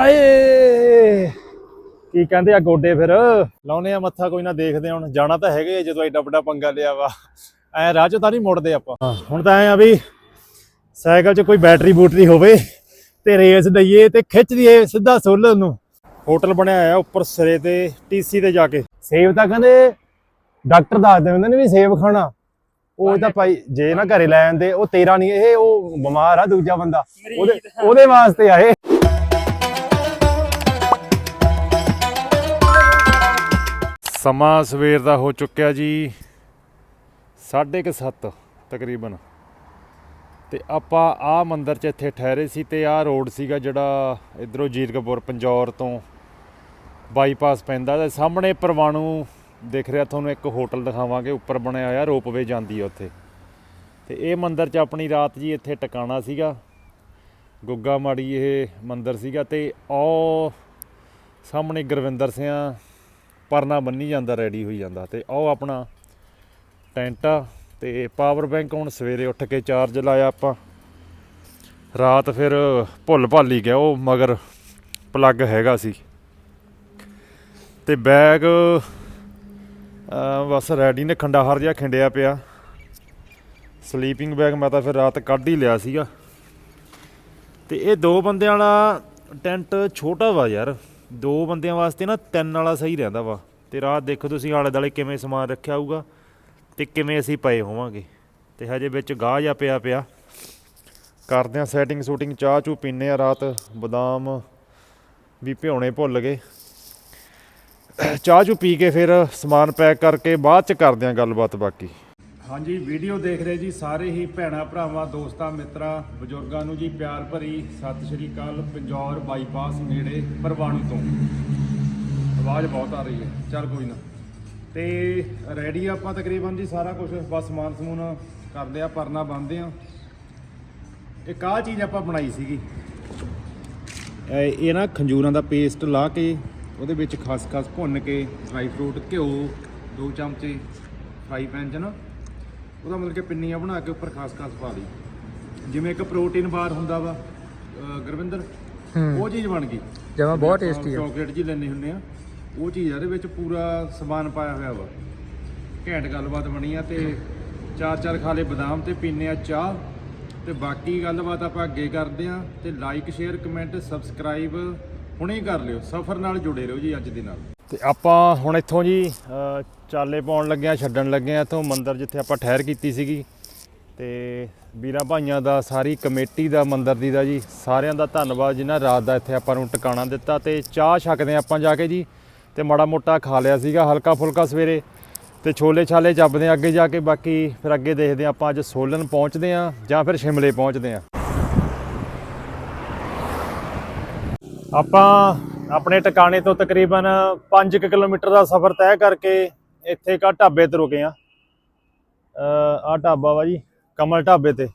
ਆਏ। ਕੀ ਕਹਿੰਦੇ ਆ ਗੋਡੇ ਫਿਰ? ਲਾਉਨੇ ਆ ਮੱਥਾ ਕੋਈ ਨਾ ਦੇਖਦੇ ਆ ਹੁਣ। ਜਾਣਾ ਤਾਂ ਹੈਗੇ ਆ ਜਦੋਂ ਐਡਾ ਵੱਡਾ ਪੰਗਾ ਲਿਆ ਵਾ। ਐ ਰਾਹ 'ਚ ਤਾਂ ਨਹੀਂ ਮੁੜਦੇ ਆਪਾਂ। ਹੁਣ ਤਾਂ ਐ ਆ ਵੀ ਸਾਈਕਲ 'ਚ ਕੋਈ ਬੈਟਰੀ ਬੂਟਰੀ ਹੋਵੇ ਤੇ ਰੇਸ ਦਈਏ ਤੇ ਖਿੱਚ ਦਈਏ ਸਿੱਧਾ ਸੋਲਰ ਨੂੰ। ਹੋਟਲ ਬਣਿਆ ਆ ਉੱਪਰ ਸਿਰੇ ਤੇ ਟੀਸੀ ਤੇ ਜਾ ਕੇ। ਸੇਬ ਤਾਂ ਕਹਿੰਦੇ ਡਾਕਟਰ ਦੱਸਦੇ ਹੁੰਦੇ ਨੇ ਵੀ ਸੇਬ ਖਾਣਾ। ਉਹ ਤਾਂ ਭਾਈ ਜੇ ਨਾ ਘਰੇ ਲੈ ਆਂਦੇ ਉਹ ਤੇਰਾ ਨਹੀਂ ਇਹ ਉਹ ਬਿਮਾਰ ਆ ਦੂਜਾ ਬੰਦਾ। ਉਹਦੇ ਉਹਦੇ ਵਾਸਤੇ ਆਏ ਸਮਾਂ ਸਵੇਰ ਦਾ ਹੋ ਚੁੱਕਿਆ ਜੀ 7:30 ਤਕਰੀਬਨ। ਤੇ ਆਪਾਂ ਆ ਮੰਦਿਰ 'ਚ ਇੱਥੇ ਠਹਿਰੇ ਸੀ ਤੇ ਆਹ ਰੋਡ ਸੀਗਾ ਜਿਹੜਾ ਇਧਰੋਂ ਜੀਰਕਪੁਰ, ਪੰਜੌਰ ਤੋਂ ਬਾਈਪਾਸ ਪੈਂਦਾ ਤੇ ਸਾਹਮਣੇ ਪਰਵਾਣੂ ਦਿਖ ਰਿਹਾ, ਤੁਹਾਨੂੰ ਇੱਕ ਹੋਟਲ ਦਿਖਾਵਾਂਗੇ, ਉੱਪਰ ਬਣਿਆ ਹੋਇਆ ਰੋਪਵੇ ਜਾਂਦੀ ਹੈ ਉੱਥੇ। ਤੇ ਇਹ ਮੰਦਿਰ 'ਚ ਆਪਣੀ ਰਾਤ ਜੀ ਇੱਥੇ ਟਿਕਾਣਾ ਸੀਗਾ, ਗੁੱਗਾ ਮਾੜੀ ਇਹ ਮੰਦਿਰ ਸੀਗਾ ਤੇ ਉਹ ਸਾਹਮਣੇ ਗੁਰਵਿੰਦਰ ਸਿੰਘ ਪਰਨਾ ਬੰਨੀ ਜਾਂਦਾ, ਰੈਡੀ ਹੋਈ ਜਾਂਦਾ ਤੇ ਉਹ ਆਪਣਾ ਟੈਂਟ ਆ ਤੇ ਪਾਵਰ ਬੈਂਕ ਹੁਣ ਸਵੇਰੇ ਉੱਠ ਕੇ ਚਾਰਜ ਲਾਇਆ ਆਪਾਂ। ਰਾਤ ਫਿਰ ਭੁੱਲ ਭੱਲ ਹੀ ਗਿਆ ਉਹ, ਮਗਰ ਪਲੱਗ ਹੈਗਾ ਸੀ। ਤੇ ਬੈਗ ਬਸ ਰੈਡੀ ਨੇ ਖੰਡਾਹਰ ਜਿਹਾ ਖਿੰਡਿਆ ਪਿਆ। ਸਲੀਪਿੰਗ ਬੈਗ ਮੈਂ ਤਾਂ ਫਿਰ ਰਾਤ ਕੱਢ ਹੀ ਲਿਆ ਸੀਗਾ। ਤੇ ਇਹ ਦੋ ਬੰਦਿਆਂ ਵਾਲਾ ਟੈਂਟ ਛੋਟਾ ਵਾ ਯਾਰ। ਦੋ ਬੰਦਿਆਂ ਵਾਸਤੇ ਨਾ ਤਿੰਨ ਵਾਲਾ ਸਹੀ ਰਹਿੰਦਾ ਵਾ। ਤੇ ਰਾਤ ਦੇਖੋ ਤੁਸੀਂ ਆਲੇ ਦਾਲੇ ਕਿਵੇਂ ਸਮਾਨ ਰੱਖਿਆ ਹੋਊਗਾ ਤੇ ਕਿਵੇਂ ਅਸੀਂ ਪਏ ਹੋਵਾਂਗੇ। ਤੇ ਹਜੇ ਵਿੱਚ ਗਾਹ ਜਾ ਪਿਆ ਪਿਆ। ਕਰਦੇ ਆ ਸੈਟਿੰਗ ਸ਼ੂਟਿੰਗ ਚਾਹ ਚੂ ਪੀਨੇ ਆ ਰਾਤ। ਬਦਾਮ ਵੀ ਭਿਉਣੇ ਭੁੱਲ ਗਏ। ਚਾਹ ਚੂ ਪੀ ਕੇ ਫਿਰ ਸਮਾਨ ਪੈਕ ਕਰਕੇ ਬਾਅਦ ਚ ਕਰਦੇ ਆ ਗੱਲਬਾਤ ਬਾਕੀ। ਹਾਂਜੀ, ਵੀਡੀਓ ਦੇਖ ਰਹੇ ਜੀ ਸਾਰੇ ਹੀ ਭੈਣਾ, ਭਰਾਵਾਂ, ਦੋਸਤਾਂ, ਮਿੱਤਰਾਂ, ਬਜ਼ੁਰਗਾਂ ਨੂੰ ਜੀ ਪਿਆਰ ਭਰੀ ਸਤਿ ਸ਼੍ਰੀ ਅਕਾਲ ਪੰਜੌਰ ਬਾਈਪਾਸ ਨੇੜੇ ਪਰਵਾਣੂ ਤੋਂ। ਆਵਾਜ਼ ਬਹੁਤ ਆ ਰਹੀ ਹੈ, ਚੱਲ ਕੋਈ ਨਾ। ਤੇ ਰੈਡੀ ਆਪਾਂ ਤਕਰੀਬਨ ਜੀ ਸਾਰਾ ਕੁਝ ਬਸ ਸਮਾਨ ਸਮੂਨ ਕਰਦੇ ਆ, ਪਰਨਾ ਬੰਨਦੇ ਆ। ਇੱਕ ਆਹ ਚੀਜ਼ ਆਪਾਂ ਬਣਾਈ ਸੀਗੀ। ਇਹ ਇਹ ਨਾ ਖੰਜੂਰਾਂ ਦਾ ਪੇਸਟ ਲਾ ਕੇ, ਉਹਦੇ ਵਿੱਚ ਖਸਖਸ ਭੁੰਨ ਕੇ ਡਰਾਈ ਫਰੂਟ ਘਿਓ, ਦੋ ਚਮਚੇ ਫਰਾਈ ਪੈਨ 'ਚ ਨਾ। ਉਹਦਾ ਮਤਲਬ ਕਿ ਪਿੰਨੀਆਂ ਬਣਾ ਕੇ ਉੱਪਰ ਖਸਖਸ ਪਾ ਲਈ। ਜਿਵੇਂ ਇੱਕ ਪ੍ਰੋਟੀਨ ਬਾਰ ਹੁੰਦਾ ਵਾ ਅਹ ਗੁਰਵਿੰਦਰ ਉਹ ਚੀਜ਼ ਬਣ ਗਈ। ਜਮਾ ਬਹੁਤ ਟੇਸਟੀ ਆ। ਚਾਕਲੇਟ ਜੀ ਲੈਣੇ ਹੁੰਨੇ ਆ। ਉਹ ਚੀਜ਼ ਆ ਇਹਦੇ ਵਿੱਚ ਪੂਰਾ ਸਮਾਨ ਪਾਇਆ ਹੋਇਆ ਵਾ। ਘੈਂਟ ਗੱਲਬਾਤ ਬਣੀ ਆ ਤੇ ਚਾਰ ਚਾਰ ਖਾਲੇ ਬਦਾਮ ਤੇ ਪੀਨੇ ਆ ਚਾਹ। ਤੇ ਬਾਕੀ ਗੱਲਬਾਤ ਆਪਾਂ ਅੱਗੇ ਕਰਦੇ ਆ ਤੇ ਲਾਈਕ ਸ਼ੇਅਰ ਕਮੈਂਟ ਸਬਸਕ੍ਰਾਈਬ ਹੁਣੇ ਹੀ ਕਰ ਲਿਓ। ਸਫ਼ਰ ਨਾਲ ਜੁੜੇ ਰਹੋ ਜੀ ਅੱਜ ਦੇ ਨਾਲ। ਤੇ ਆਪਾਂ ਹੁਣ ਇੱਥੋਂ ਜੀ ਚਾਲੇ ਪਾਉਣ ਲੱਗੇ ਆ ਛੱਡਣ ਲੱਗੇ ਆ ਇੱਥੋਂ ਮੰਦਰ ਜਿੱਥੇ ਆਪਾਂ ਠਹਿਰ ਕੀਤੀ ਸੀਗੀ। ਤੇ ਵੀਰਾਂ ਭਾਈਆਂ ਦਾ, ਸਾਰੀ ਕਮੇਟੀ ਦਾ, ਮੰਦਰ ਦੀ ਦਾ ਜੀ, ਸਾਰਿਆਂ ਦਾ ਧੰਨਵਾਦ ਜਿਨ੍ਹਾਂ ਰਾਤ ਦਾ ਇੱਥੇ ਆਪਾਂ ਨੂੰ ਟਿਕਾਣਾ ਦਿੱਤਾ ਤੇ ਚਾਹ ਛਕਦੇ ਆਪਾਂ ਜਾ ਕੇ ਜੀ ਤੇ ਮਾੜਾ ਮੋਟਾ ਖਾ ਲਿਆ ਸੀਗਾ, ਹਲਕਾ ਫੁਲਕਾ ਸਵੇਰੇ ਤੇ ਛੋਲੇ ਛਾਲੇ ਚੱਬਦੇ ਆ ਅੱਗੇ ਜਾ ਕੇ, ਬਾਕੀ ਫਿਰ ਅੱਗੇ ਦੇਖਦੇ ਆ ਆਪਾਂ ਅੱਜ ਸੋਲਨ ਪਹੁੰਚਦੇ ਆ ਜਾਂ ਫਿਰ ਸ਼ਿਮਲੇ ਪਹੁੰਚਦੇ ਆ ਆਪਾਂ ਆਪਣੇ ਟਿਕਾਣੇ ਤੋਂ ਤਕਰੀਬਨ 5 ਕਿਲੋਮੀਟਰ ਦਾ ਸਫ਼ਰ ਤੈਅ ਕਰਕੇ ਇੱਥੇ ਕਾ ਢਾਬੇ ਤੇ ਰੁਕੇ ਆ ਆ ਢਾਬਾ ਵਾ ਜੀ, ਕਮਲ ਢਾਬੇ ਤੇ।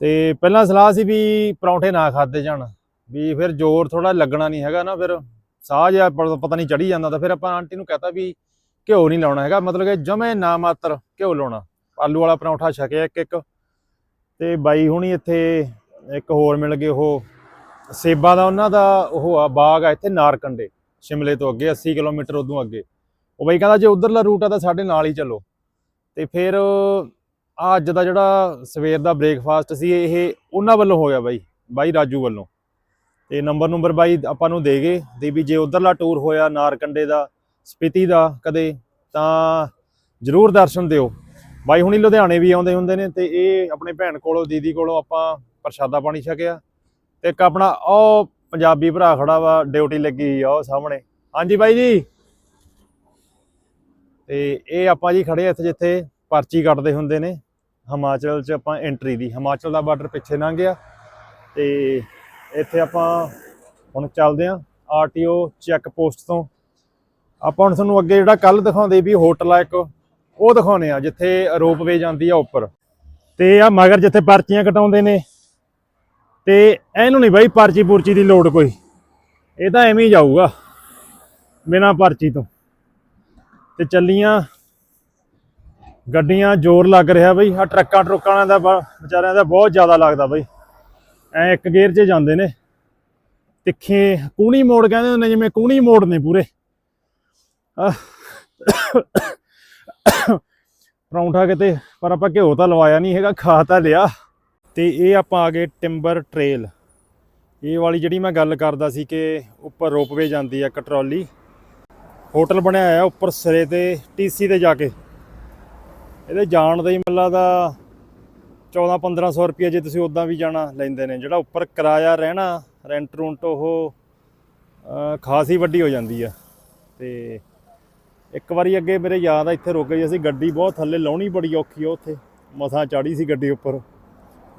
ਤੇ ਪਹਿਲਾਂ ਸਲਾਹ ਸੀ ਵੀ ਪਰੌਂਠੇ ਨਾ ਖਾਦੇ ਜਾਣ, ਵੀ ਫਿਰ ਜ਼ੋਰ ਥੋੜਾ ਲੱਗਣਾ ਨਹੀਂ ਹੈਗਾ ਨਾ, ਫਿਰ ਸਾਹ ਜਿਹਾ ਪਤਾ ਨਹੀਂ ਚੜੀ ਜਾਂਦਾ ਤਾਂ ਫਿਰ ਆਪਾਂ ਆਂਟੀ ਨੂੰ ਕਹਤਾ ਵੀ ਘਿਓ ਨਹੀਂ ਲਾਉਣਾ ਹੈਗਾ, ਮਤਲਬ ਕਿ ਜਮੇ ਨਾ ਮਾਤਰ ਘਿਓ ਲਾਉਣਾ, ਆਲੂ ਵਾਲਾ ਪਰੌਂਠਾ ਛਕਿਆ ਇੱਕ ਇੱਕ ਤੇ ਬਾਈ ਹੁਣੀ ਇੱਥੇ ਇੱਕ ਹੋਰ ਮਿਲ ਗਏ, ਉਹ ਸੇਬਾਂ ਦਾ ਉਹਨਾਂ ਦਾ ਉਹ ਆ, ਬਾਗ ਆ ਇੱਥੇ ਨਾਰਕੰਡੇ, ਸ਼ਿਮਲੇ ਤੋਂ ਅੱਗੇ 80 ਕਿਲੋਮੀਟਰ ਉਦੋਂ ਅੱਗੇ। ਉਹ ਬਾਈ ਕਹਿੰਦਾ ਜੇ ਉਧਰਲਾ ਰੂਟ ਆ ਤਾਂ ਸਾਡੇ ਨਾਲ ਹੀ ਚੱਲੋ। ਤੇ ਫਿਰ ਆ ਅੱਜ ਦਾ ਜਿਹੜਾ ਸਵੇਰ ਦਾ ਬ੍ਰੇਕਫਾਸਟ ਸੀ, ਇਹ ਉਹਨਾਂ ਵੱਲੋਂ ਹੋ ਗਿਆ ਬਾਈ ਬਾਈ ਰਾਜੂ ਵੱਲੋਂ। ਤੇ ਨੰਬਰ ਨੰਬਰ ਬਾਈ ਆਪਾਂ ਨੂੰ ਦੇ ਗਏ ਤੇ ਵੀ ਜੇ ਉਧਰਲਾ ਟੂਰ ਹੋਇਆ ਨਾਰਕੰਡੇ ਦਾ, ਸਪਿਤੀ ਦਾ ਕਦੇ, ਤਾਂ ਜਰੂਰ ਦਰਸ਼ਨ ਦਿਓ। ਬਾਈ ਹੁਣੀ ਲੁਧਿਆਣੇ ਵੀ ਆਉਂਦੇ ਹੁੰਦੇ ਨੇ ਤੇ ਇਹ ਆਪਣੇ ਭੈਣ ਕੋਲੋਂ, ਦੀਦੀ ਕੋਲੋਂ ਆਪਾਂ ਪ੍ਰਸ਼ਾਦਾ ਪਾਣੀ ਛਕਿਆ। ਤੇ ਇੱਕ ਆਪਣਾ, ਉਹ ਪੰਜਾਬੀ ਭਰਾ ਖੜਾ ਵਾ, ਡਿਊਟੀ ਲੱਗੀ ਆ ਉਹ ਸਾਹਮਣੇ। ਹਾਂਜੀ ਬਾਈ ਜੀ। ਤੇ ਇਹ ਆਪਾਂ ਜੀ ਖੜੇ ਇੱਥੇ ਜਿੱਥੇ ਪਰਚੀ ਕੱਟਦੇ ਹੁੰਦੇ ਨੇ। ਹਿਮਾਚਲ 'ਚ ਆਪਾਂ ਐਂਟਰੀ ਦੀ, ਹਿਮਾਚਲ ਦਾ ਬਾਰਡਰ ਪਿੱਛੇ ਲੰਘ ਗਿਆ। ਤੇ ਇੱਥੇ ਆਪਾਂ ਹੁਣ ਚੱਲਦੇ ਆਂ ਆਰਟੀਓ ਚੈੱਕ ਪੋਸਟ ਤੋਂ। ਆਪਾਂ ਹੁਣ ਤੁਹਾਨੂੰ ਅੱਗੇ ਜਿਹੜਾ ਕੱਲ ਦਿਖਾਉਂਦੇ ਵੀ ਹੋਟਲ ਆ ਇੱਕ, ਉਹ ਦਿਖਾਉਨੇ ਆ, ਜਿੱਥੇ ਰੋਪਵੇ ਜਾਂਦੀ ਆ ਉੱਪਰ। ਤੇ ਆ ਮਗਰ ਜਿੱਥੇ ਪਰਚੀਆਂ ਕਟਾਉਂਦੇ ਨੇ ਤੇ ਇਹਨੂੰ ਨਹੀਂ ਬਾਈ ਪਰਚੀ ਪੁਰਚੀ ਦੀ ਲੋੜ ਕੋਈ। ਇਹ ਤਾਂ ਐਵੇਂ ਹੀ ਜਾਊਗਾ, ਬਿਨਾਂ ਪਰਚੀ ਤੋਂ। ਤੇ ਚੱਲੀਆਂ, ਗੱਡੀਆਂ ਜ਼ੋਰ ਲੱਗ ਰਿਹਾ ਬਈ। ਆ ਟਰੱਕਾਂ ਟਰੁੱਕਾਂ ਦਾ ਵਿਚਾਰਿਆਂ ਦਾ ਬਹੁਤ ਜ਼ਿਆਦਾ ਲੱਗਦਾ ਬਈ। ਐ ਇੱਕ ਗੇਅਰ 'ਚ ਜਾਂਦੇ ਨੇ। ਤਿੱਖੇ ਕੂਣੀ ਮੋੜ ਕਹਿੰਦੇ ਹੁੰਦੇ, ਜਿਵੇਂ ਕੂਣੀ ਮੋੜ ਨੇ ਪੂਰੇ। ਆਹ। ਪਰੌਂਠਾ ਕਿਤੇ, ਪਰ ਆਪਾਂ ਘਿਓ ਤਾਂ ਲਵਾਇਆ ਨਹੀਂ ਹੈਗਾ, ਖਾ ਤਾਂ ਲਿਆ। ਤੇ ਇਹ ਆਪਾਂ ਆ ਗਏ ਟਿੰਬਰ ਟ੍ਰੇਲ। ਇਹ ਵਾਲੀ ਜਿਹੜੀ ਮੈਂ ਗੱਲ ਕਰਦਾ ਸੀ ਕਿ ਉੱਪਰ ਰੋਪਵੇ ਜਾਂਦੀ ਆ ਇੱਕ ਟਰਾਲੀ। ਹੋਟਲ ਬਣਿਆ ਹੋਇਆ ਉੱਪਰ ਸਿਰੇ ਤੇ ਟੀਸੀ ਤੇ ਜਾ ਕੇ। ਇਹਦੇ ਜਾਣ ਦਾ ਹੀ ਮੱਲਾ ਦਾ 14 1500 ਰੁਪਏ ਜੇ ਤੁਸੀਂ ਉਦਾਂ ਵੀ ਜਾਣਾ ਲੈਂਦੇ ਨੇ ਜਿਹੜਾ ਉੱਪਰ ਕਿਰਾਇਆ ਰਹਿਣਾ ਰੈਂਟ ਰੂੰਟ ਉਹ ਅਹ, ਖਾਸੀ ਵੱਡੀ ਹੋ ਜਾਂਦੀ ਆ। ਤੇ ਇੱਕ ਵਾਰੀ ਅੱਗੇ ਮੇਰੇ ਯਾਦ ਆ ਇੱਥੇ ਰੁਕ ਗਏ ਅਸੀਂ ਗੱਡੀ ਬਹੁਤ ਥੱਲੇ ਲਾਉਣੀ ਬੜੀ ਔਖੀ ਆ ਉੱਥੇ। ਮਸਾਂ ਚਾੜੀ ਸੀ ਗੱਡੀ ਉੱਪਰ।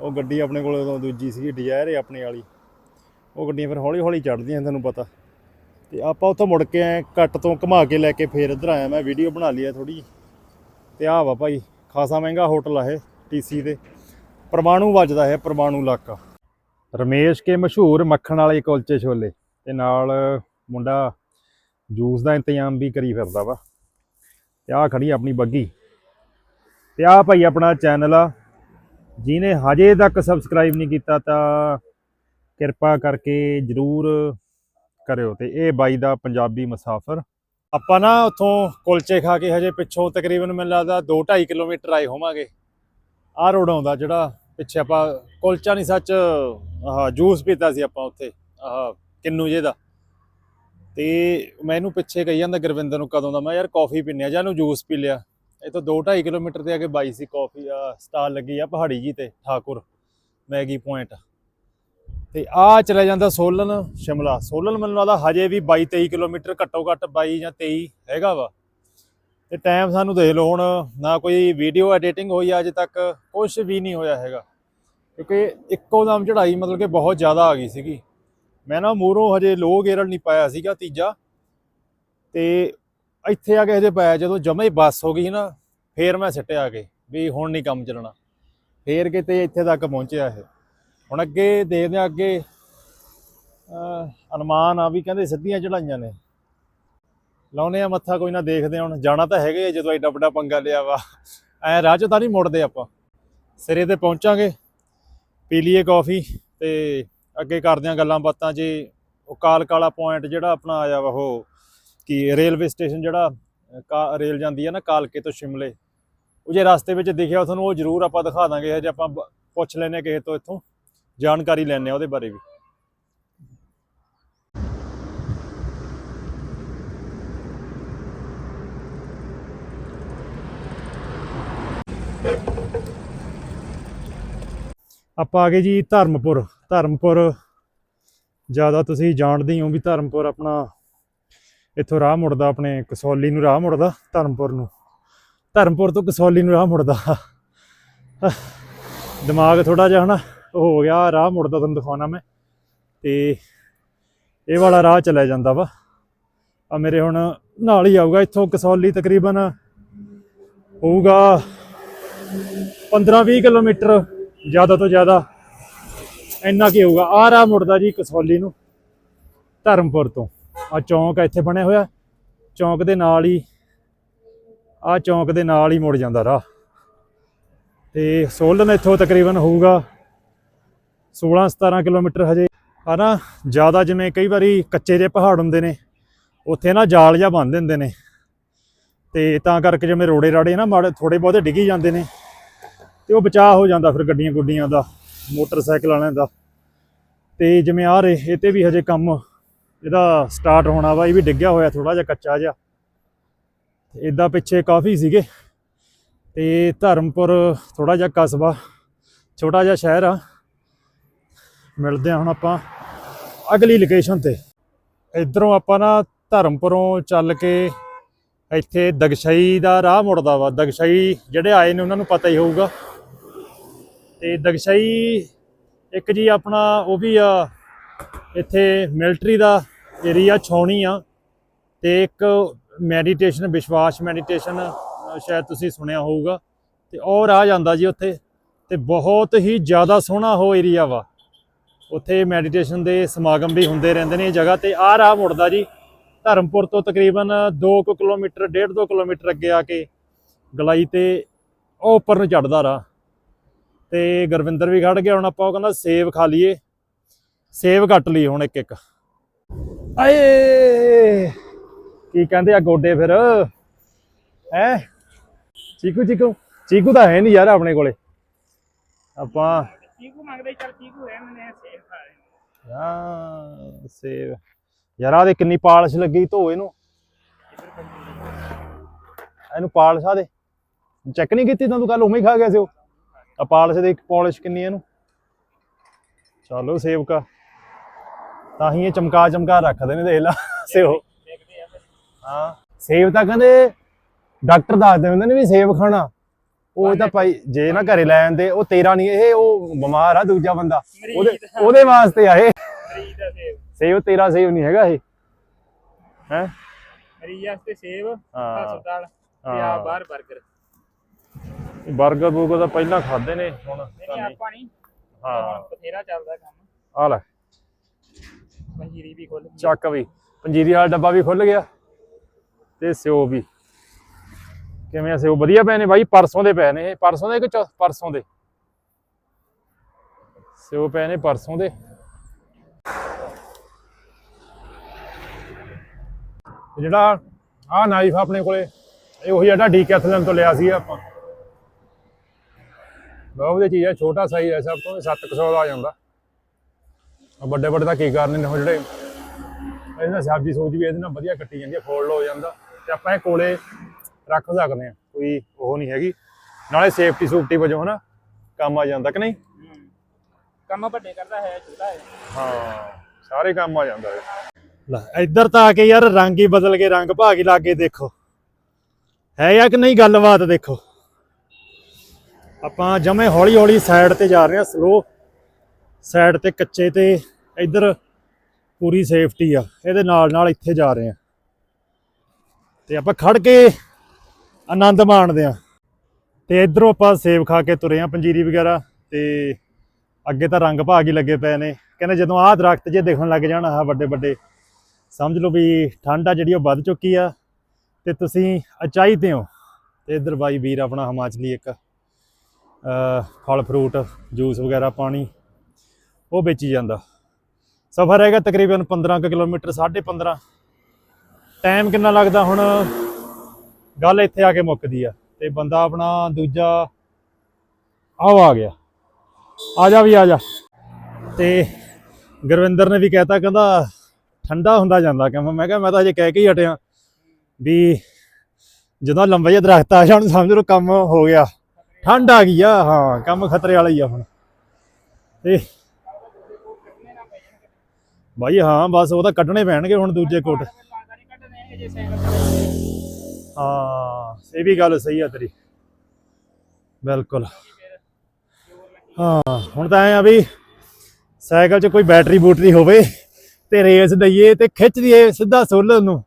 ਉਹ ਗੱਡੀ ਆਪਣੇ ਕੋਲ ਉਦੋਂ ਦੂਜੀ ਸੀ ਡਿਜ਼ਾਇਰ ਹੈ ਆਪਣੇ ਵਾਲੀ। ਉਹ ਗੱਡੀਆਂ ਫਿਰ ਹੌਲੀ ਹੌਲੀ ਚੜਦੀਆਂ ਤੁਹਾਨੂੰ ਪਤਾ। ਤੇ ਆਪਾਂ ਉੱਥੋਂ ਮੁੜ ਕੇ ਆਏ, ਕੱਟ ਤੋਂ ਘੁਮਾ ਕੇ ਲੈ ਕੇ ਫੇਰ ਇੱਧਰ ਆਇਆ ਮੈਂ, ਵੀਡੀਓ ਬਣਾ ਲਈ ਆ ਥੋੜੀ ਤੇ ਆਹ ਵਾ ਭਾਈ, ਖਾਸਾ ਮਹਿੰਗਾ ਹੋਟਲ ਆ ਇਹ ਟੀਸੀ ਦੇ। ਪਰਮਾਣੂ ਵੱਜਦਾ ਹੈ ਪਰਮਾਣੂ ਇਲਾਕਾ। ਰਮੇਸ਼ ਕੇ ਮਸ਼ਹੂਰ ਮੱਖਣ ਵਾਲੇ ਕੁਲਚੇ ਛੋਲੇ। ਤੇ ਨਾਲ ਮੁੰਡਾ ਜੂਸ ਦਾ ਇੰਤਜ਼ਾਮ ਵੀ ਕਰੀ ਫਿਰਦਾ ਵਾ। ਤੇ ਆਹ ਖੜੀ ਆਪਣੀ ਬੱਗੀ। ਤੇ ਆਹ ਭਾਈ ਆਪਣਾ ਚੈਨਲ ਆ ਜਿਹਨੇ ਹਜੇ ਤੱਕ ਸਬਸਕ੍ਰਾਈਬ ਨਹੀਂ ਕੀਤਾ ਤਾਂ ਕਿਰਪਾ ਕਰਕੇ ਜਰੂਰ ਕਰਿਓ ਤੇ ਇਹ ਬਾਈ ਦਾ ਪੰਜਾਬੀ ਮੁਸਾਫਰ। ਆਪਾਂ ਨਾ ਉੱਥੋਂ ਕੁਲਚੇ ਖਾ ਕੇ ਹਜੇ ਪਿੱਛੋਂ ਤਕਰੀਬਨ ਮੈਨੂੰ ਲੱਗਦਾ 2.5 ਕਿਲੋਮੀਟਰ ਆਏ ਹੋਵਾਂਗੇ। ਆਹ ਰੋਡ ਆਉਂਦਾ ਜਿਹੜਾ ਪਿੱਛੇ ਆਪਾਂ ਕੁਲਚਾ ਨਹੀਂ ਸੱਚ, ਆਹ ਜੂਸ ਪੀਤਾ ਸੀ ਆਪਾਂ ਉੱਥੇ, ਆਹ ਕਿੰਨੂ ਜੇ ਦਾ। ਤੇ ਮੈਨੂੰ ਪਿੱਛੇ ਕਹੀ ਜਾਂਦਾ ਗੁਰਵਿੰਦਰ ਨੂੰ ਕਦੋਂ ਦਾ, ਮੈਂ ਯਾਰ ਕਾਫੀ ਪੀਨੇ ਆ ਜਾਂ ਨੂੰ ਜੂਸ ਪੀ ਲਿਆ। ਇਹ ਤੋਂ 2.5 ਕਿਲੋਮੀਟਰ ਤੇ ਆ ਕੇ ਬਾਈ ਸੀ, ਕਾਫੀ ਆ ਸਟਾਲ ਲੱਗੀ ਆ ਪਹਾੜੀ ਜੀ ਤੇ, ਠਾਕੁਰ, ਮੈਗੀ ਪੁਆਇੰਟ। ਤੇ ਆ ਚਲਾ ਜਾਂਦਾ ਸੋਲਨ ਸ਼ਿਮਲਾ। ਸੋਲਨ ਮੈਨੂੰ ਲੱਗਦਾ ਹਜੇ ਵੀ 22 23 ਕਿਲੋਮੀਟਰ ਘੱਟੋ ਘੱਟ 22 ਜਾਂ 23 ਹੈਗਾ ਵਾ। ਤੇ ਟਾਈਮ ਸਾਨੂੰ ਦੇਖ ਲਓ ਹੁਣ, ਨਾ ਕੋਈ ਵੀਡੀਓ ਐਡੀਟਿੰਗ ਹੋਈ ਆ ਅਜੇ ਤੱਕ ਕੁਝ ਵੀ ਨਹੀਂ ਹੋਇਆ ਹੈਗਾ। ਕਿਉਂਕਿ ਇੱਕੋ ਦਮ ਚੜਾਈ ਮਤਲਬ ਕਿ ਬਹੁਤ ਜ਼ਿਆਦਾ ਆ ਗਈ ਸੀਗੀ। ਮੈਂ ਨਾ ਮੂਹਰੋਂ ਹਜੇ ਲੋ ਗੇਅਰ ਨਹੀਂ ਪਾਇਆ ਸੀਗਾ ਤੀਜਾ। ਤੇ ਇੱਥੇ ਆ ਕੇ ਹਜੇ ਪਾਇਆ ਜਦੋਂ ਜਮਾ ਹੀ ਬੱਸ ਹੋ ਗਈ ਨਾ, ਫੇਰ ਮੈਂ ਸਿੱਟਿਆ ਆ ਕੇ ਵੀ ਹੁਣ ਨਹੀਂ ਕੰਮ ਚੱਲਣਾ। ਫੇਰ ਕਿਤੇ ਇੱਥੇ ਤੱਕ ਪਹੁੰਚਿਆ ਇਹ। ਹੁਣ ਅੱਗੇ ਦੇਖਦੇ ਆ ਅੱਗੇ ਅਨੁਮਾਨ ਆ ਵੀ ਕਹਿੰਦੇ ਸਿੱਧੀਆਂ ਚੜਾਈਆਂ ਨੇ। ਲਾਉਨੇ ਆ ਮੱਥਾ, ਕੋਈ ਨਾ ਦੇਖਦੇ ਹੁਣ। ਜਾਣਾ ਤਾਂ ਹੈਗੇ ਜਦੋਂ ਐਡਾ ਵੱਡਾ ਪੰਗਾ ਲਿਆ ਵਾ। ਐ ਰਾਹ 'ਚ ਤਾਂ ਨਹੀਂ ਮੁੜਦੇ ਆਪਾਂ। ਸਿਰੇ ਤੇ ਪਹੁੰਚਾਂਗੇ, ਪੀ ਲਈਏ ਕਾਫੀ ਤੇ ਅੱਗੇ ਕਰਦੇ ਆਂ ਗੱਲਾਂ ਬਾਤਾਂ। ਜੇ ਉਹ ਕਾਲ ਕਾਲਾ ਪੁਆਇੰਟ ਜਿਹੜਾ ਆਪਣਾ ਆਇਆ ਵਾ ਉਹ ਕਿ ਰੇਲਵੇ ਸਟੇਸ਼ਨ ਜਿਹੜਾ ਕਾ, ਰੇਲ ਜਾਂਦੀ ਹੈ ਨਾ ਕਾਲਕੇ ਤੋਂ ਸ਼ਿਮਲੇ। ਉਹ ਜੇ ਰਸਤੇ ਵਿੱਚ ਦਿਖਿਆ ਤੁਹਾਨੂੰ, ਉਹ ਜ਼ਰੂਰ ਆਪਾਂ ਦਿਖਾ ਦਾਂਗੇ ਜੇ ਆਪਾਂ ਪੁੱਛ ਲੈਨੇ ਆ ਕਿਸੇ ਤੋਂ ਇੱਥੋਂ, ਜਾਣਕਾਰੀ ਲੈਣੇ ਆ ਉਹਦੇ ਬਾਰੇ ਵੀ। ਆਪਾਂ ਆ ਗਏ ਜੀ ਧਰਮਪੁਰ। ਧਰਮਪੁਰ, ਜ਼ਿਆਦਾ ਤੁਸੀਂ ਜਾਣਦੇ ਹੀ ਹੋ ਵੀ ਧਰਮਪੁਰ ਆਪਣਾ ਇੱਥੋਂ ਰਾਹ ਮੁੜਦਾ ਆਪਣੇ ਕਸੌਲੀ ਨੂੰ, ਰਾਹ ਮੁੜਦਾ ਧਰਮਪੁਰ ਨੂੰ। ਧਰਮਪੁਰ ਤੋਂ ਕਸੌਲੀ ਨੂੰ ਰਾਹ ਮੁੜਦਾ। ਦਿਮਾਗ ਥੋੜਾ ਜਿਹਾ ਹਨਾ, ਉਹ ਹੋ ਗਿਆ, ਰਾਹ ਮੁੜਦਾ ਤੁਹਾਨੂੰ ਦਿਖਾਉਣਾ ਮੈਂ। ਤੇ ਇਹ ਵਾਲਾ ਰਾਹ ਚਲਿਆ ਜਾਂਦਾ ਵਾ। ਆ ਮੇਰੇ ਹੁਣ ਨਾਲ ਹੀ ਆਊਗਾ, ਇੱਥੋਂ ਕਸੌਲੀ ਤਕਰੀਬਨ ਹੋਊਗਾ 15-20 ਕਿਲੋਮੀਟਰ ਜ਼ਿਆਦਾ ਤੋਂ ਜ਼ਿਆਦਾ। ਇੰਨਾ ਕੀ ਹੋਊਗਾ। ਆ ਰਾਹ ਮੁੜਦਾ ਜੀ ਕਸੌਲੀ ਨੂੰ, ਧਰਮਪੁਰ ਤੋਂ। ਆ ਚੌਂਕ ਇੱਥੇ ਬਣਿਆ ਹੋਇਆ। ਚੌਂਕ ਦੇ ਨਾਲ ਹੀ, ਆ ਚੌਂਕ ਦੇ ਨਾਲ ਹੀ ਮੁੜ ਜਾਂਦਾ ਰਾਹ। ਤੇ ਸੋਲਨ ਇੱਥੋਂ ਤਕਰੀਬਨ ਹੋਊਗਾ 16 17 ਕਿਲੋਮੀਟਰ ਹਜੇ। ਆ ਨਾ, ਜ਼ਿਆਦਾ ਜਿਵੇਂ ਕਈ ਵਾਰੀ ਕੱਚੇ ਜਿਹੇ ਪਹਾੜ ਹੁੰਦੇ ਨੇ, ਉੱਥੇ ਨਾ ਜਾਲ ਜਾਂ ਬੰਨ ਦਿੰਦੇ ਨੇ। ਤੇ ਤਾਂ ਕਰਕੇ ਜਿਵੇਂ ਰੋੜੇ ਰਾੜੇ ਨਾ ਮਾੜੇ ਥੋੜੇ ਬਹੁਤੇ ਡਿੱਗੀ ਜਾਂਦੇ ਨੇ। ਤੇ ਉਹ ਬਚਾਅ ਹੋ ਜਾਂਦਾ ਫਿਰ ਗੱਡੀਆਂ ਗੁੱਡੀਆਂ ਦਾ, ਮੋਟਰਸਾਈਕਲ ਵਾਲਿਆਂ ਦਾ। ਤੇ ਜਿਵੇਂ ਆ ਰਹੇ, ਇਹ ਤੇ ਵੀ ਹਜੇ ਕੰਮ ਇਹਦਾ ਸਟਾਰਟ ਹੋਣਾ ਵਾ, ਇਹ ਵੀ ਡਿੱਗਿਆ ਹੋਇਆ ਥੋੜਾ ਜਿਹਾ ਕੱਚਾ ਜਿਹਾ। ਤੇ ਇਦਾਂ ਪਿੱਛੇ ਕਾਫੀ ਸੀਗੇ। ਤੇ ਧਰਮਪੁਰ ਥੋੜਾ ਜਿਹਾ ਕਸਬਾ, ਛੋਟਾ ਜਿਹਾ ਸ਼ਹਿਰ ਆ। ਮਿਲਦੇ ਆ ਹੁਣ ਆਪਾਂ ਅਗਲੀ ਲੋਕੇਸ਼ਨ ਤੇ। ਇਧਰੋਂ ਆਪਾਂ ਨਾ ਧਰਮਪੁਰੋਂ ਚੱਲ ਕੇ ਇੱਥੇ ਦਗਸ਼ਾਈ ਦਾ ਰਾਹ ਮੁੜਦਾ ਵਾ। ਦਗਸ਼ਾਈ ਜਿਹੜੇ ਆਏ ਨੇ ਉਹਨਾਂ ਨੂੰ ਪਤਾ ਹੀ ਹੋਊਗਾ। ਤੇ ਦਗਸ਼ਾਈ ਇੱਕ ਜੀ ਆਪਣਾ ਉਹ ਵੀ ਆ, ਇੱਥੇ ਮਿਲਟਰੀ ਦਾ ਏਰੀਆ ਛਾਉਣੀ ਆ ਤੇ ਇੱਕ ਮੈਡੀਟੇਸ਼ਨ ਵਿਸ਼ਵਾਸ ਮੈਡੀਟੇਸ਼ਨ ਸ਼ਾਇਦ ਤੁਸੀਂ ਸੁਣਿਆ ਹੋਊਗਾ। ਤੇ ਉਹ ਰਾਹ ਜਾਂਦਾ ਜੀ ਉੱਥੇ ਤੇ ਬਹੁਤ ਹੀ ਜ਼ਿਆਦਾ ਸੋਹਣਾ ਉਹ ਏਰੀਆ ਵਾ। ਉੱਥੇ ਮੈਡੀਟੇਸ਼ਨ ਦੇ ਸਮਾਗਮ ਵੀ ਹੁੰਦੇ ਰਹਿੰਦੇ ਨੇ ਇਹ ਜਗ੍ਹਾ ਤੇ। ਆਹ ਰਾਹ ਮੁੜਦਾ ਜੀ ਧਰਮਪੁਰ ਤੋਂ ਤਕਰੀਬਨ 2 ਕਿਲੋਮੀਟਰ 1.5 2 ਕਿਲੋਮੀਟਰ ਅੱਗੇ ਆ ਕੇ ਗਲਾਈ ਤੇ ਉਹ ਉੱਪਰ ਨੂੰ ਚੜਦਾ ਰਾਹ। ਤੇ ਗੁਰਵਿੰਦਰ ਵੀ ਖੜ ਗਿਆ, ਹੁਣ ਆਪਾਂ ਉਹ ਕਹਿੰਦਾ ਸੇਬ ਖਾ ਲਈਏ। ਸੇਬ ਕੱਟ ਲਈ ਹੁਣ ਇੱਕ ਇੱਕ ਆਏ। ਕੀ ਕਹਿੰਦੇ ਆ ਗੋਡੇ ਫਿਰ? ਹੈ? ਚੀਕੂ ਚੀਕੂ। ਚੀਕੂ ਤਾਂ ਹੈ ਨਹੀਂ ਯਾਰ ਆਪਣੇ ਕੋਲੇ। ਆਪਾਂ ਚੀਕੂ ਮੰਗਦੇ ਚੱਲ ਚੀਕੂ ਰਹਿਣ ਨੇ ਸੇਬ ਖਾ ਲੈਣੇ ਯਾ ਸੇਵ ਯਾਰ ਆਹ ਦੇ ਕਿੰਨੀ ਪਾਲਿਸ਼ ਲੱਗੀ ਧੋ ਇਹਨੂੰ। ਇਹਨੂੰ ਪਾਲਿਸ਼ ਆ ਦੇ। ਚੈੱਕ ਨਹੀਂ ਕੀਤੀ ਤਾਂ ਤੂੰ ਕੱਲ ਉਵੇਂ ਹੀ ਖਾ ਗਿਆ ਸੀ ਉਹ। ਆ ਪਾਲਿਸ਼ ਦੇ ਪਾਲਿਸ਼ ਕਿੰਨੀ ਇਹਨੂੰ। ਚਲੋ ਸੇਵਕਾ ਤਾਂ ਹੀ ਇਹ ਚਮਕਾ ਚਮਕਾ ਰੱਖਦੇ ਨੇ ਦੇਖ ਲਾ ਸੇਵ। ਹਾਂ। ਸੇਵ ਤਾਂ ਕਹਿੰਦੇ ਡਾਕਟਰ ਦੱਸਦੇ ਹੁੰਦੇ ਨੇ ਵੀ ਸੇਵ ਖਾਣਾ। ਉਹ ਤਾਂ ਭਾਈ ਜੇ ਨਾ ਘਰੇ ਲੈ ਆਂਦੇ ਉਹ ਤੇਰਾ ਨਹੀਂ ਇਹ ਉਹ ਬਿਮਾਰ ਆ ਦੂਜਾ ਬੰਦਾ। ਉਹਦੇ ਉਹਦੇ ਵਾਸਤੇ ਆ ਇਹ। ਸੇਵ। ਤੇਰਾ ਸੇਵ ਨਹੀਂ ਹੈਗਾ ਇਹ। ਹੈ? ਮਰੀਜ਼ ਵਾਸਤੇ ਹਾਂ। ਹਸਪਤਾਲ ਤੇ। ਆ ਬਾਹਰ 버ਗਰ 버ਗਰ ਬੂਗਰ ਤਾਂ ਪਹਿਲਾਂ ਖਾਦੇ ਨੇ ਹੁਣ ਨਹੀਂ ਆਪਾਂ ਨਹੀਂ। ਹਾਂ। ਬਥੇਰਾ ਚੱਲਦਾ ਕੰਮ। ਆ ਲੈ। ਪੰਜੀਰੀ ਵੀ ਖੁੱਲ ਗਈ। ਚੱਕ ਵੀ। ਪੰਜੀਰੀ ਵਾਲਾ ਡੱਬਾ ਵੀ ਖੁੱਲ ਗਿਆ ਤੇ ਸਿਓ ਵੀ। ਕਿਵੇਂ ਆ ਸਿਓ? ਵਧੀਆ ਪਏ ਨੇ ਬਾਈ, ਪਰਸੋਂ ਦੇ ਪਏ ਨੇ ਪਰਸੋਂ ਦੇ ਕਿ ਪਰਸੋਂ ਦੇ? ਸਿਓ ਪਏ ਨੇ ਪਰਸੋਂ ਦੇ। ਜਿਹੜਾ ਆ ਨਾਈਫ ਆਪਣੇ ਕੋਲੇ, ਇਹ ਉਹੀ ਜਿਹੜਾ ਡੀਕੈਥਲਨ ਤੋਂ ਲਿਆ ਸੀ ਆਪਾਂ। ਬਹੁਤ ਵਧੀਆ ਚੀਜ਼ ਹੈ ਛੋਟਾ ਸਾਈਜ਼ ਹੈ ਸਭ ਤੋਂ 700 ਦਾ ਆ ਜਾਂਦਾ। ਵੱਡੇ ਵੱਡੇ ਦਾ ਕੀ ਕਰਨੇ ਨੇ ਉਹ ਜਿਹੜੇ ਇਹਦੇ ਨਾਲ ਸਬਜ਼ੀ ਸੂਜੀ ਵੀ ਇਹਦੇ ਨਾਲ ਵਧੀਆ ਕੱਟੀ ਜਾਂਦੀ ਹੈ ਫੋਲਡ ਹੋ ਜਾਂਦਾ। ਤੇ ਆਪਾਂ ਇਹ ਕੋਲੇ ਰੱਖ ਸਕਦੇ ਆ ਕੋਈ ਉਹ ਨਹੀਂ ਹੈਗੀ। ਨਾਲੇ ਸੇਫਟੀ ਸੂਫਟੀ ਵਜੋਂ ਹਨਾ ਕੰਮ ਆ ਜਾਂਦਾ ਕਿ ਨਹੀਂ। ਕੰਮ ਵੱਡੇ ਕਰਦਾ ਹੈ ਛੋਟਾ ਹੈ। ਹਾਂ ਸਾਰੇ ਕੰਮ ਆ ਜਾਂਦਾ ਹੈ। ਲੈ ਇੱਧਰ ਤਾਂ ਆ ਕੇ ਯਾਰ ਰੰਗ ਹੀ ਬਦਲ ਕੇ ਰੰਗ ਭਾਗ ਹੀ ਲੱਗੇ ਦੇਖੋ। ਹੈ ਜਾਂ ਕਿ ਨਹੀਂ ਗੱਲਬਾਤ ਦੇਖੋ। ਆਪਾਂ ਜਮੇ ਹੌਲੀ ਹੌਲੀ ਸਾਈਡ ਤੇ ਜਾ ਰਹੇ ਹਾਂ ਸਲੋ ਸਾਈਡ ਤੇ ਕੱਚੇ ਤੇ ਇੱਧਰ ਪੂਰੀ ਸੇਫਟੀ ਆ। ਇਹਦੇ ਨਾਲ ਨਾਲ ਇੱਥੇ ਜਾ ਰਹੇ ਆ। ਤੇ ਆਪਾਂ ਖੜ ਕੇ ਆਨੰਦ ਮਾਣਦੇ ਆ। ਤੇ ਇਧਰੋਂ ਆਪਾਂ ਸੇਬ ਖਾ ਕੇ ਤੁਰੇ ਆ ਪੰਜੀਰੀ ਵਗੈਰਾ। ਤੇ ਅੱਗੇ ਤਾਂ ਰੰਗ ਭਾਗ ਹੀ ਲੱਗੇ ਪਏ ਨੇ। ਕਹਿੰਦੇ ਜਦੋਂ ਆਹ ਦਰਖਤ ਜੇ ਦੇਖਣ ਲੱਗ ਜਾਣ, ਆਹ ਵੱਡੇ ਵੱਡੇ, ਸਮਝ ਲਓ ਵੀ ਠੰਡ ਆ ਜਿਹੜੀ ਉਹ ਵੱਧ ਚੁੱਕੀ ਆ। ਤੇ ਤੁਸੀਂ ਅਚਾਈ ਤੇ ਹੋ। ਤੇ ਇਧਰ ਬਾਈ ਵੀਰ ਆਪਣਾ ਹਿਮਾਚਲੀ ਇੱਕ ਫਲ ਫਰੂਟ, ਜੂਸ ਵਗੈਰਾ, ਪਾਣੀ ਉਹ ਵੇਚੀ ਜਾਂਦਾ। ਸਫ਼ਰ ਹੈਗਾ ਤਕਰੀਬਨ 15 ਕੁ ਕਿਲੋਮੀਟਰ 15.5 ਟਾਈਮ ਕਿੰਨਾ ਲੱਗਦਾ ਹੁਣ? ਗੱਲ ਇੱਥੇ ਆ ਕੇ ਮੁੱਕਦੀ ਆ। ਤੇ ਬੰਦਾ ਆਪਣਾ ਦੂਜਾ, ਆਹ ਆ ਗਿਆ। ਆ ਜਾ ਵੀ, ਆ ਜਾ। ਤੇ ਗੁਰਵਿੰਦਰ ਨੇ ਵੀ ਕਹਿਤਾ, ਕਹਿੰਦਾ ਠੰਡਾ ਹੁੰਦਾ ਜਾਂਦਾ। ਕਹਿੰਦਾ ਮੈਂ ਕਿਹਾ, ਮੈਂ ਤਾਂ ਅਜੇ ਕਹਿ ਕੇ ਹੀ ਹਟਿਆ ਵੀ ਜਦੋਂ ਲੰਬਾ ਜਿਹਾ ਦਰਖਤ ਆ ਜਾਣ, ਸਮਝ ਲਓ ਕੰਮ ਹੋ ਗਿਆ। ਠੰਡ ਆ ਗਈ ਆ, ਹਾਂ, ਕੰਮ ਖਤਰੇ ਵਾਲਾ ਹੀ ਆ ਹੁਣ। ਤੇ ਬਾਈ ਹਾਂ ਬਸ ਉਹ ਤਾਂ ਕੱਢਣੇ ਪੈਣਗੇ ਹੁਣ ਦੂਜੇ ਕੋਟ। ਹਾਂ ਇਹ ਵੀ ਗੱਲ ਸਹੀ ਆ ਤੇਰੀ। ਬਿਲਕੁਲ। ਹਾਂ ਹੁਣ ਤਾਂ ਐ ਆ ਵੀ ਸਾਈਕਲ 'ਚ ਕੋਈ ਬੈਟਰੀ ਬੂਟਰੀ ਹੋਵੇ ਤੇ ਰੇਸ ਦਈਏ ਤੇ ਖਿੱਚ ਦਈਏ ਸਿੱਧਾ ਸੋਲਰ ਨੂੰ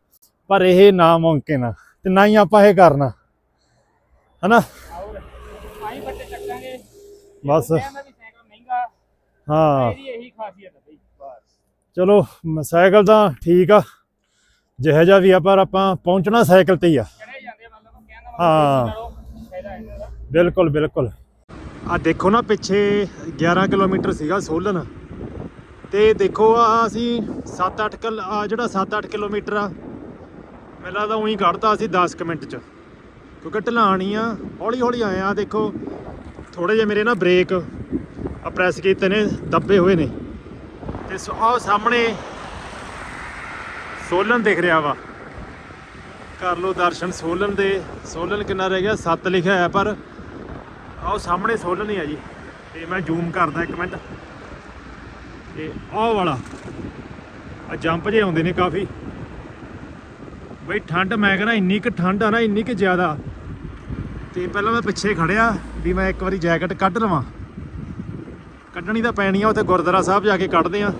ਪਰ ਇਹ ਨਾ ਮੁਮਕਿਨ ਆ ਤੇ ਨਾ ਹੀ ਆਪਾਂ ਇਹ ਕਰਨਾ। ਹਨਾ? ਬਸ। ਹਾਂ। ਇਹਦੀ ਇਹੀ ਖਾਸੀਅਤ। ਚਲੋ ਮ- ਸਾਈਕਲ ਤਾਂ ਠੀਕ ਆ। ਜਿਹੋ ਜਿਹਾ ਵੀ ਆ ਪਰ ਆਪਾਂ ਪਹੁੰਚਣਾ ਸਾਈਕਲ ਤੇ ਹੀ ਆ। ਹਾਂ। ਬਿਲਕੁਲ ਬਿਲਕੁਲ। ਆ ਦੇਖੋ ਨਾ, ਪਿੱਛੇ 11 ਕਿਲੋਮੀਟਰ ਸੀਗਾ ਸੋਲਨ। ਤੇ ਦੇਖੋ, ਆ ਅਸੀਂ 7-8 ਕਿਲ ਆ ਜਿਹੜਾ 7-8 ਕਿਲੋਮੀਟਰ ਆ ਮੈਨੂੰ ਲੱਗਦਾ ਉਹੀ ਕੱਢਤਾ ਅਸੀਂ 10 ਕੁ ਮਿੰਟ ਚ। ਕਿਉਂਕਿ ਢਲਾਣ ਆ ਹੌਲੀ ਹੌਲੀ ਆਏ ਆ। ਦੇਖੋ ਥੋੜੇ ਜਿਹੇ ਮੇਰੇ ਨਾ ਬ੍ਰੇਕ ਆ, ਪ੍ਰੈਸ ਕੀਤੇ ਨੇ, ਦੱਬੇ ਹੋਏ ਨੇ। ਤੇ ਸੋ- ਆਹ ਸਾਹਮਣੇ ਸੋਲਨ ਦਿਖ ਰਿਹਾ ਵਾ। ਕਰ ਲੋ ਦਰਸ਼ਨ, ਸੋਲਨ ਦੇ, ਸੋਲਨ ਕਿੰਨਾ ਰਹਿ ਗਿਆ? 7 ਲਿਖਿਆ ਹੈ ਪਰ ਆਹ ਸਾਹਮਣੇ ਸੋਲਨ ਹੀ ਆ ਜੀ। ਤੇ ਮੈਂ ਜ਼ੂਮ ਕਰਦਾ ਇੱਕ ਮਿੰਟ। ਤੇ ਆਹ ਵਾਲਾ ਆ ਜੰਪ ਜੇ ਆਉਂਦੇ ਨੇ ਕਾਫੀ। ਬਈ ਠੰਡ, ਮੈਂ ਕਹਿੰਦਾ ਇੰਨੀ ਕੁ ਠੰਡ ਆ ਨਾ, ਇੰਨੀ ਕੁ ਜ਼ਿਆਦਾ। ਤੇ ਪਹਿਲਾਂ ਮੈਂ ਪਿੱਛੇ ਖੜਿਆ ਵੀ ਮੈਂ ਇੱਕ ਵਾਰੀ ਜੈਕਟ ਕੱਢ ਲਵਾਂ। ਕੱਢਣੀ ਤਾਂ ਪੈਣੀ ਆ, ਉੱਥੇ ਗੁਰਦੁਆਰਾ ਸਾਹਿਬ ਜਾ ਕੇ ਕੱਢਦੇ ਆ।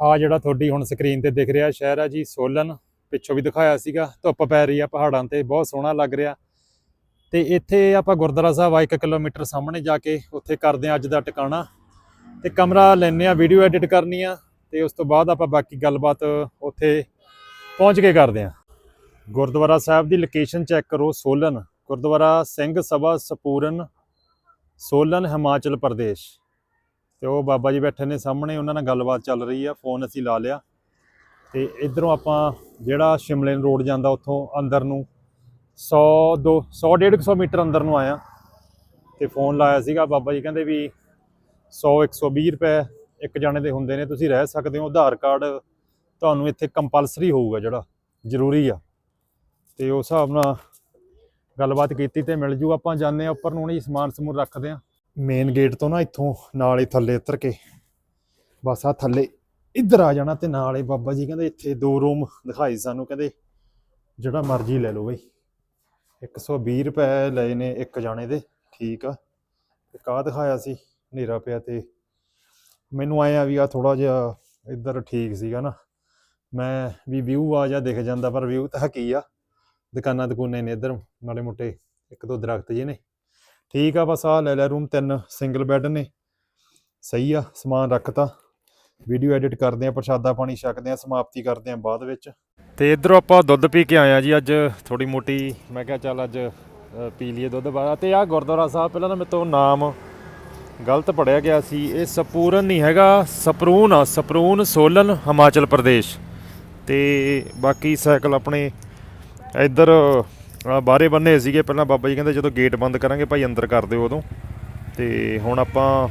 ਆ ਜਿਹੜਾ ਤੁਹਾਡੀ ਹੁਣ ਸਕਰੀਨ ਤੇ ਦਿਖ ਰਿਹਾ ਸ਼ਹਿਰ ਆ ਜੀ, ਸੋਲਨ। ਪਿੱਛੋਂ ਵੀ ਦਿਖਾਇਆ ਸੀਗਾ, ਧੁੱਪ ਪੈ ਰਹੀ ਆ ਪਹਾੜਾਂ ਤੇ, ਬਹੁਤ ਸੋਹਣਾ ਲੱਗ ਰਿਹਾ। ਤੇ ਇੱਥੇ ਆਪਾਂ ਗੁਰਦੁਆਰਾ ਸਾਹਿਬ ਆ 1 ਕਿਲੋਮੀਟਰ ਸਾਹਮਣੇ ਜਾ ਕੇ ਉੱਥੇ ਕਰਦੇ ਆ ਅੱਜ ਦਾ ਟਿਕਾਣਾ। ਤੇ ਕਮਰਾ ਲੈਣੇ ਆ, ਵੀਡੀਓ ਐਡਿਟ ਕਰਨੀ ਆ, ਤੇ ਉਸ ਤੋਂ ਬਾਅਦ ਆਪਾਂ ਬਾਕੀ ਗੱਲਬਾਤ ਉੱਥੇ ਪਹੁੰਚ ਕੇ ਕਰਦੇ ਆ। ਗੁਰਦੁਆਰਾ ਸਾਹਿਬ ਦੀ ਲੋਕੇਸ਼ਨ ਚੈੱਕ ਕਰੋ, ਸੋਲਨ। ਗੁਰਦੁਆਰਾ ਸਿੰਘ ਸਭਾ, ਸਪੂਰਨ, ਸੋਲਨ, ਹਿਮਾਚਲ ਪ੍ਰਦੇਸ਼। ਤੇ ਉਹ ਬਾਬਾ ਜੀ ਬੈਠੇ ਨੇ ਸਾਹਮਣੇ, ਉਹਨਾਂ ਨਾਲ ਗੱਲਬਾਤ ਚੱਲ ਰਹੀ ਆ, ਫੋਨ ਅਸੀਂ ਲਾ ਲਿਆ। ਤੇ ਇਧਰੋਂ ਆਪਾਂ ਜਿਹੜਾ ਸ਼ਿਮਲੇ ਨੂੰ ਰੋਡ ਜਾਂਦਾ ਉੱਥੋਂ ਅੰਦਰ ਨੂੰ 100 2 100 150 ਮੀਟਰ ਅੰਦਰ ਨੂੰ ਆਇਆ। ਤੇ ਫੋਨ ਲਾਇਆ ਸੀਗਾ ਬਾਬਾ ਜੀ, ਕਹਿੰਦੇ ਵੀ 100 120 ਰੁਪਏ ਇੱਕ ਜਾਣੇ ਦੇ ਹੁੰਦੇ ਨੇ, ਤੁਸੀਂ ਰਹਿ ਸਕਦੇ ਹੋ, ਆਧਾਰ ਕਾਰਡ ਤੁਹਾਨੂੰ ਇੱਥੇ ਕੰਪਲਸਰੀ ਹੋਊਗਾ ਜਿਹੜਾ, ਜ਼ਰੂਰੀ ਆ। ਤੇ ਉਸ ਹਿਸਾਬ ਨਾਲ ਗੱਲਬਾਤ ਕੀਤੀ ਤੇ ਮਿਲ ਜੂ, ਆਪਾਂ ਜਾਂਦੇ ਆ ਉੱਪਰ ਨੂੰ ਨਹੀਂ ਸਮਾਨ ਸਮੂਨ ਰੱਖਦੇ ਆ ਮੇਨ ਗੇਟ ਤੋਂ ਨਾ ਇੱਥੋਂ ਨਾਲ ਹੀ ਥੱਲੇ ਉਤਰ ਕੇ ਬਸ ਆ ਥੱਲੇ ਇੱਧਰ ਆ ਜਾਣਾ ਤੇ ਨਾਲ ਹੀ ਬਾਬਾ ਜੀ ਕਹਿੰਦੇ ਇੱਥੇ ਦੋ ਰੂਮ ਦਿਖਾਈ ਸਾਨੂੰ ਕਹਿੰਦੇ ਜਿਹੜਾ ਮਰਜ਼ੀ ਲੈ ਲਓ ਬਈ। 120 ਰੁਪਏ ਲਏ ਨੇ ਇੱਕ ਜਾਣੇ ਦੇ, ਠੀਕ ਆ। ਤੇ ਕਾ ਦਿਖਾਇਆ ਸੀ, ਹਨੇਰਾ ਪਿਆ ਤੇ ਮੈਨੂੰ ਆਇਆ ਵੀ ਆ ਥੋੜਾ ਜਿਹਾ ਇੱਧਰ ਠੀਕ ਸੀਗਾ ਨਾ। ਮੈਂ ਵੀ ਵਿਊ ਆ ਜਾ ਦਿਖ ਜਾਂਦਾ, ਪਰ ਵਿਊ ਤਾਂ ਕੀ ਆ? ਦੁਕਾਨਾਂ ਦੁਕਾਨੇ ਨੇ ਇੱਧਰ, ਮਾੜੇ ਮੋਟੇ ਇੱਕ ਦੋ ਦਰਖਤ ਜੇ ਨੇ। ਠੀਕ ਆ ਬਸ ਆ ਲੈ ਲੈ ਰੂਮ ਤਿੰਨ ਸਿੰਗਲ ਬੈੱਡ ਨੇ। ਸਹੀ ਆ, ਸਮਾਨ ਰੱਖਤਾ ਵੀਡੀਓ ਐਡਿਟ ਕਰਦੇ ਆ, ਪ੍ਰਸ਼ਾਦਾ ਪਾਣੀ ਛਕਦੇ ਆ, ਸਮਾਪਤੀ ਕਰਦੇ ਆ ਬਾਅਦ ਵਿੱਚ। ਤੇ ਇਧਰੋਂ ਆਪਾਂ ਦੁੱਧ ਪੀ ਕੇ ਆਏ ਆ ਜੀ ਅੱਜ ਥੋੜੀ ਮੋਟੀ, ਮੈਂ ਕਿਹਾ ਚੱਲ ਅੱਜ ਪੀ ਲਈਏ ਦੁੱਧ ਬਾਅਦ ਤੇ ਆ ਗੁਰਦੁਆਰਾ ਸਾਹਿਬ, ਪਹਿਲਾਂ ਤਾਂ ਮੇਰੇ ਤੋਂ ਨਾਮ ਗਲਤ ਪੜਿਆ ਗਿਆ ਸੀ। ਇਹ ਸਪੂਰਨ ਨਹੀਂ ਹੈਗਾ, ਸਪਰੂਨ ਆ, ਸਪਰੂਨ ਸੋਲਨ ਹਿਮਾਚਲ ਪ੍ਰਦੇਸ਼। ਤੇ ਬਾਕੀ ਸਾਈਕਲ ਆਪਣੇ ਇੱਧਰ ਬਾਹਰੇ ਬੰਨੇ ਸੀਗੇ ਪਹਿਲਾਂ ਬਾਬਾ ਜੀ ਕਹਿੰਦੇ ਜਦੋਂ ਗੇਟ ਬੰਦ ਕਰਾਂਗੇ ਭਾਈ ਅੰਦਰ ਕਰ ਦਿਓ ਉਦੋਂ। ਤੇ ਹੁਣ ਆਪਾਂ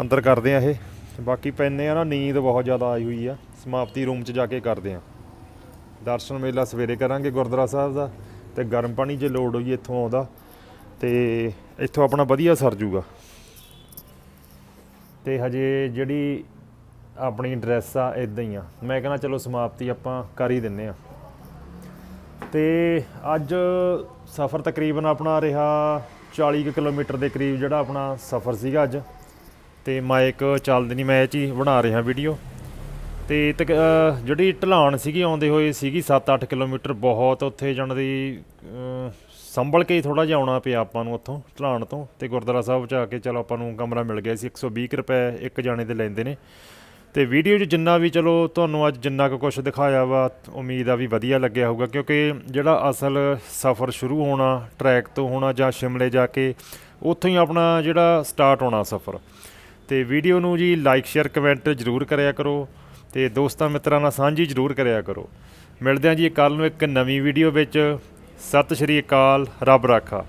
ਅੰਦਰ ਕਰਦੇ ਆ ਇਹ। ਬਾਕੀ ਪੈਨੇ ਆ ਨਾ, ਨੀਂਦ ਬਹੁਤ ਜ਼ਿਆਦਾ ਆਈ ਹੋਈ ਆ। ਸਮਾਪਤੀ ਰੂਮ 'ਚ ਜਾ ਕੇ ਕਰਦੇ ਆ ਦਰਸ਼ਨ ਮੇਲਾ ਸਵੇਰੇ ਕਰਾਂਗੇ ਗੁਰਦੁਆਰਾ ਸਾਹਿਬ ਦਾ। ਤੇ ਗਰਮ ਪਾਣੀ ਜੇ ਲੋੜ ਹੋਈ ਇੱਥੋਂ ਆਉਂਦਾ, ਤੇ ਇੱਥੋਂ ਆਪਣਾ ਵਧੀਆ ਸਰ ਜੂਗਾ। ਤੇ ਹਜੇ ਜਿਹੜੀ ਆਪਣੀ ਡਰੈਸ ਆ ਇਦਾਂ ਹੀ ਆ। ਮੈਂ ਕਹਿੰਦਾ ਚਲੋ ਸਮਾਪਤੀ ਆਪਾਂ ਕਰ ਹੀ ਦਿੰਨੇ ਆ ਤੇ ਅੱਜ ਸਫ਼ਰ ਤਕਰੀਬਨ ਆਪਣਾ ਰਿਹਾ 40 ਕੁ ਕਿਲੋਮੀਟਰ ਦੇ ਕਰੀਬ ਜਿਹੜਾ ਆਪਣਾ ਸਫ਼ਰ ਸੀਗਾ ਅੱਜ। ਤੇ ਮਾਈਕ ਚੱਲਦੀ ਨਹੀਂ ਮੈਂ ਇਹ 'ਚ ਹੀ ਬਣਾ ਰਿਹਾ ਵੀਡੀਓ। ਤੇ ਤਕ- ਜਿਹੜੀ ਢਲਾਣ ਸੀਗੀ, ਆਉਂਦੇ ਹੋਏ ਸੀਗੀ 7-8 ਕਿਲੋਮੀਟਰ। ਬਹੁਤ ਉੱਥੇ ਜਾਣ ਦੀ ਸੰਭਲ ਕੇ ਹੀ ਥੋੜਾ ਜਿਹਾ ਆਉਣਾ ਪਿਆ ਆਪਾਂ ਨੂੰ ਉੱਥੋਂ ਢਲਾਣ ਤੋਂ। ਤੇ ਗੁਰਦੁਆਰਾ ਸਾਹਿਬ ਚ ਆ ਕੇ ਚਲੋ ਆਪਾਂ ਨੂੰ ਕਮਰਾ ਮਿਲ ਗਿਆ ਸੀ 120 ਕੁ ਰੁਪਏ ਇੱਕ ਜਾਣੇ ਦੇ ਲੈਂਦੇ ਨੇ। ਤੇ ਵੀਡੀਓ 'ਚ ਜਿੰਨਾ ਵੀ ਚਲੋ ਤੁਹਾਨੂੰ ਅੱਜ ਜਿੰਨਾ ਕੁ ਕੁਝ ਦਿਖਾਇਆ ਵਾ, ਉਮੀਦ ਆ ਵੀ ਵਧੀਆ ਲੱਗਿਆ ਹੋਊਗਾ, ਕਿਉਂਕਿ ਜਿਹੜਾ ਅਸਲ ਸਫ਼ਰ ਸ਼ੁਰੂ ਹੋਣਾ ਟਰੈਕ ਤੋਂ ਹੋਣਾ ਜਾਂ ਸ਼ਿਮਲੇ ਜਾ ਕੇ, ਉੱਥੋਂ ਹੀ ਆਪਣਾ ਜਿਹੜਾ ਸਟਾਰਟ ਹੋਣਾ ਸਫ਼ਰ। ਤੇ ਵੀਡੀਓ ਨੂੰ ਜੀ ਲਾਈਕ ਸ਼ੇਅਰ ਕਮੈਂਟ ਜ਼ਰੂਰ ਕਰਿਆ ਕਰੋ ਤੇ ਦੋਸਤਾਂ ਮਿੱਤਰਾਂ ਨਾਲ ਸਾਂਝੀ ਜ਼ਰੂਰ ਕਰਿਆ ਕਰੋ। ਮਿਲਦੇ ਹਾਂ ਜੀ ਕੱਲ ਨੂੰ ਇੱਕ ਨਵੀਂ ਵੀਡੀਓ ਵਿੱਚ। ਸਤਿ ਸ਼੍ਰੀ ਅਕਾਲ, ਰੱਬ ਰਾਖਾ।